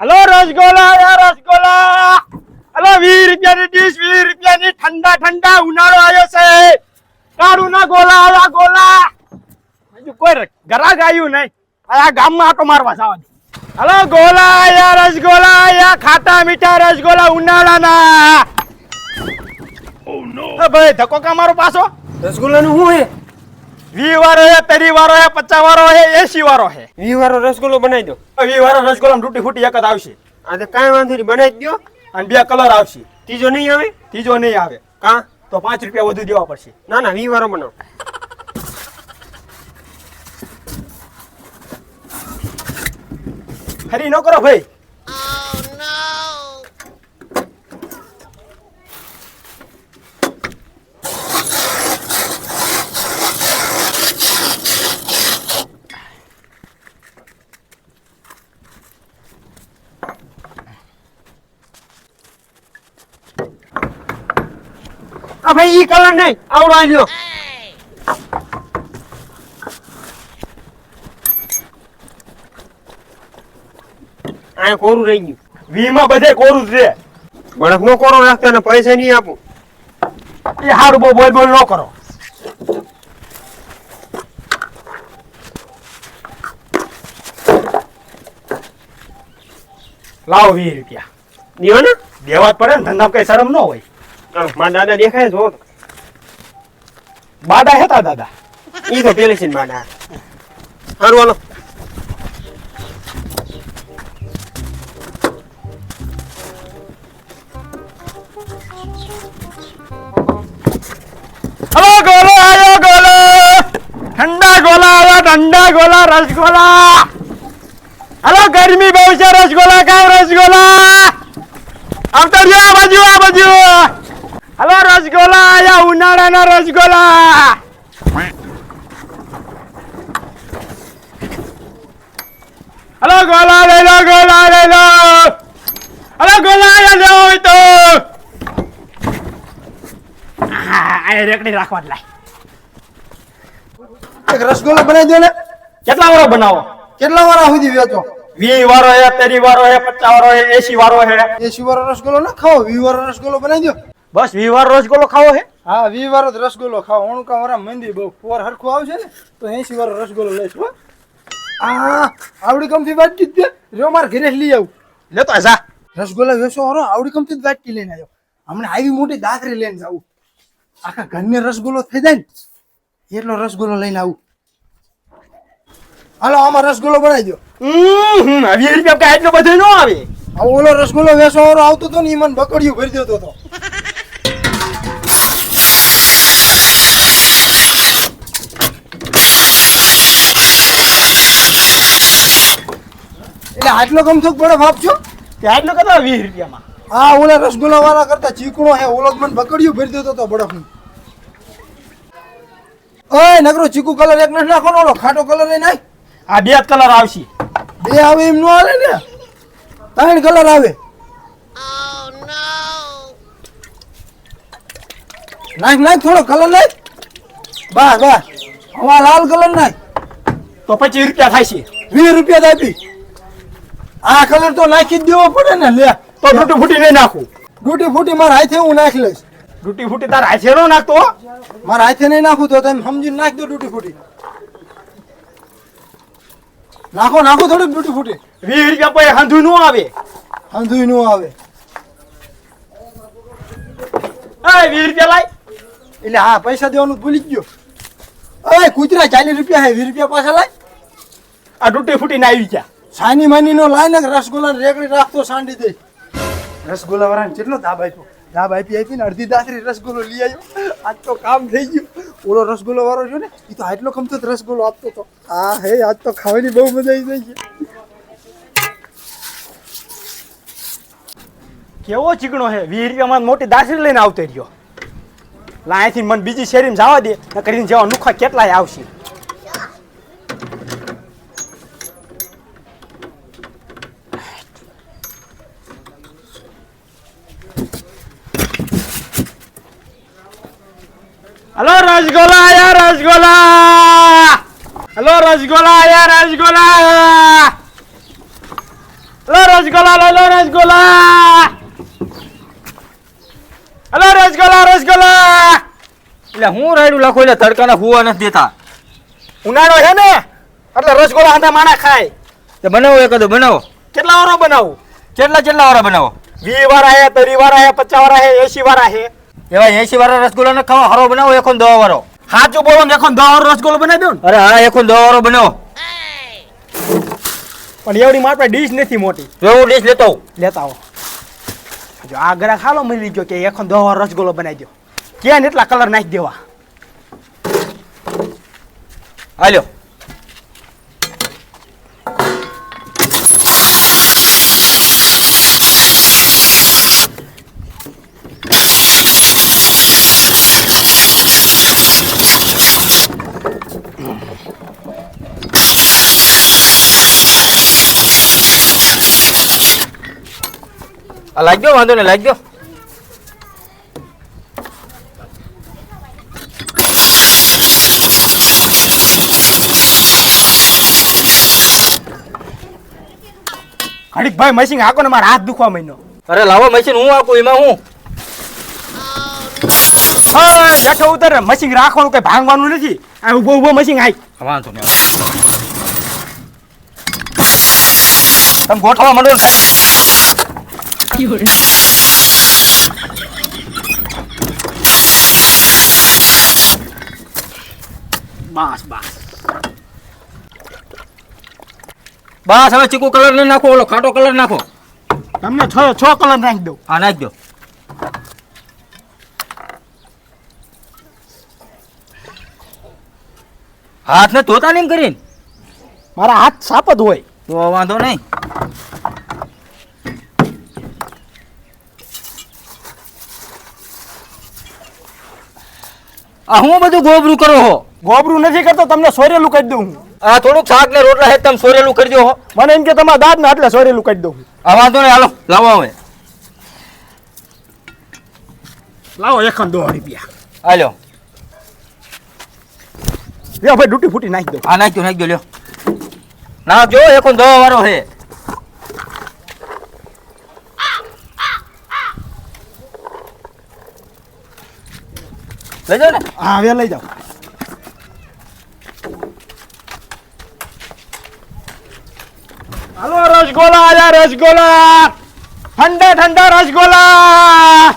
Hello rasgulla યા rasgulla. Hello વીસ રૂપિયાની dish વીસ રૂપિયાની ઠંડા ઠંડા ઉનાળો આવ્યો છે. કાળું ના ગોલા આવ્યા ગોલા. હજુ કોઈ ગરાગ આવ્યું નહીં. આ ગામમાં આટો મારવા જવા હલો ગોલા યા રસગોલા યા ખાટા મીઠા રસગોલા ઉનાળાના. એ ભાઈ ધક્કો કા મારો પાછો? રસગુલ્લાનું શું હે? વી વાળો હે તરી વાળો હે પચાસ વાળો હે એસી વાળો હે. વી વાળો રસગુલ્લો બનાવી દો. વી વાળો રસગોલા તૂટી ફૂટી એક જ આવશે. આ તો કાંઈ વાંધો નહીં બનાવી દો. અને બે કલર આવશે. ત્રીજો નહીં આવે? ત્રીજો નહીં આવે. કાં? તો પાંચ રૂપિયા વધુ દેવા પડશે. ના ના વી વાળો બનાવો. ખરી ન કરો ભાઈ આ ભાઈ ઈ કલર નહીં આવડો આલ્યો આ કોરું રહી ગયું. વીમાં બધે કોરું જ રે બળક નો કોરો રાખતો ને પૈસા નહીં આપું. એ હારું બહુ બોલ બોલ ન કરો. લાવો વીસ રૂપિયા. દેવા ને દેવા જ પડે ને ધંધા કઈ શરમ ન હોય. મારા દાદા દેખાય જો બાડા હતા દાદા. ઈ તો પેલી છે ને હારું, હાલો. હલો, ગોલો, આયો, ગોલો. ઠંડા ગોલા ઠંડા ગોલા, રસગોલા. હલો, ગરમી બહુ છે, રસગોલા કામ રસગોલા. આવતો રહ્યો, આ બાજુ આ બાજુ. હલો રસગોલા આયા ઉનાળાના રસગોલા. હલો ગોલા લઈ લો ગોલા લઈ લો. હલો ગોલા આયા લેવો હોય તો. આ રેકડી રાખવા લાય. એક રસગુલ્લો બનાવી દે ને. કેટલા વાળો બનાવો? કેટલા વાળા સુધી વેચો? વી વાળો હે તેરી વાળો હે પચાસ વાળો હે એસી વાળો હે. એસી વાળો રસગુલ્લો ના ખાઓ વી વાળો રસગુલ્લો બનાવી દો. બસ વીવાર રસગુલ્લો ખાવો હે? હા વીવાર જ રસગુલ્લો ખાઓ. ઓણકા વાળા મંદી બહુ પોર હરખું આવશે ને તો એસી વાર રસગુલ્લો લઈશ હો. આ આવડી કમથી વાત દે. રહ્યો માર ઘરે લઈ આવું. લે તો જા. રસગુલ્લા વેસો હરો આવડી કમથી વાત કી લઈને આવ્યો. હમણાં આવી મોટી દાતરી લઈને જાવું આખા ઘરને રસગુલ્લો થઈ જાય ને એટલો રસગુલ્લો લઈને આવું. હાલો આમાં રસગુલ્લો બનાવી દો હમ આવી રૂપિયા કાંઈ એટલો બધો ન આવે. ઓલો રસગુલ્લો વેસો આવતો હતો ને ઈ મને બકડિયું ભરી દેતો હતો એટલે આટલો ગમતો બરફ આપજો કે આટલો કતો વીસ રૂપિયામાં. હા ઓલા રસગુલ્લા વાળા કરતા ચીકણો હે ઓલો મને પકડ્યું ભરી દેતો તો બરફનું ઓય નકરો ચીકુ કલર એક નથી નાખવાનો ઓલો ખાટો કલર એ નાખ આ બે જ કલર આવશે. બે આવે એમ નો આવે ને. ત્રણ કલર આવે. નાખ નાખ થોડો કલર નાખ. બસ બસ હવા લાલ કલર નાખ તો પચીસ રૂપિયા થાય છે. વીસ રૂપિયા આપી. આ કલર તો નાખી જ દેવો પડે ને લે. તો ડૂટી ફૂટી નહીં નાખું. ડૂટી ફૂટી મારા હાથે હું નાખી લઈશ. ડૂટી ફૂટી તાર હાથે નો નાખતો મારા હાથે નહીં નાખું તો તમે સમજીને નાખ દો ડૂટી ફૂટી. નાખો નાખો થોડું ડૂટી ફૂટી. વીસ રૂપિયા પછી હાંધું ન આવે. હંધુય નો આવે. એ વીસ રૂપિયા લાય. એટલે હા પૈસા દેવાનું ભૂલી ગયો. અરે કૂતરા ચાલીસ રૂપિયા હે વીસ રૂપિયા પાછા લાય. આ ડૂટી ફૂટી ને આવી ગયા. સાની માની નો લાય ને રસગુલ્લા રેકડી રાખતો સાંડી દે. રસગુલ્લા વાળાને કેટલો દાબ આપ્યો? દાબ આપી આપી ને અડધી દાસરી રસગુલ્લો લઈ આવ્યો. આજ તો કામ થઈ ગયું. ઓલો રસગુલ્લો વાળો છે ને એ તો આટલો કમતો રસગુલ્લો આપતો હતો હા, હે, આજ તો ખાવાની બહુ મજા આવી ગઈ કેવો ચીકણો હે? વીસ રૂપિયામાં મોટી દાસરી લઈને આવતો રહ્યો. લા અહીંથી મને બીજી શેરીમાં જવા દે કરીને જેવા નુખા કેટલાય આવશે. હલો રસગોલા આયા રસગોલા! હલો રસગોલા આયા rasgulla! Hello rasgulla hello rasgulla! Hello rasgulla rasgulla! એટલે હું રાયડું લખો એટલે તડકાના હુવા નથી દેતા. ઉનાળો છે ને એટલે રસગોલા હાથે માણા ખાય. તો બનાવો એકાદો બનાવો. કેટલા વારો બનાવું? કેટલા કેટલા વાળા બનાવો? વી વાર આયા તરી વાર આયા પચાસ વાર હે એસી વાર હે એવા એસી વાળા રસગુલ્લા ને ખાવા હરો બનાવો એકોન દવા વાળો સાચું બોલો ને એકોન દવા વાળો રસગુલ્લો બનાવી દો અરે હા એકોન દવા વાળો બનાવો. પણ એવડી માર પાસે ડીશ નથી મોટી. જો હું ડીશ લેતો લેતા આવો. જો આ ગ્રાહક હાલો મળી ગયો કે એકોન દવા વાળો રસગુલ્લો બનાવી દો ક્યાં એટલા કલર નાખી દેવા? હાલ્યો. લાગ્યો વાંધો ને લાગ્યો ઘડીક ભાઈ મશીન આકો ને મારા હાથ દુખવા મહિનો અરે લાવો મશીન હું આપું એમાં હું? હા જઠો ઉતર મશીન રાખવાનું કઈ ભાંગવાનું નથી. આ ઊભો ઊભો મશીન હાઈ વાંધો નહીં. તમે ગોઠવા માંડો ને ખાલી. બસ બસ. બસ હવે ચીકુ કલર ને નાખો ઓલો ખાટો કલર નાખો. તમને છ છ કલર નાખી દો હા નાખજો હાથ ને ધોતા નહીં કરીને મારા હાથ સાપ જ હોય. તો વાંધો નહીં. આ હું બધું ગોબરું કરો હો? ગોબરું નથી કરતો તમને સોરેલું કરી દઉં આ થોડુંક શાક ને રોટલા હેત તમે સોરેલું કરી હો. મને એમ કે તમારા દાદ ને એટલે સોરેલું કરી દઉં આ વાંધો નહીં હાલો લાવો હવે. લાવો એખન દો રૂપિયા. હાલો. લ્યો ભાઈ ડૂટી ફૂટી નાખી દઉં આ નાખી દો લ્યો. ના જો એખન દો વાળો હે. લેજો ને? હા હવે લઈ જાઓ. હાલો રસગોલા આયા રસગોલા. ઠંડા ઠંડા રસગોલા.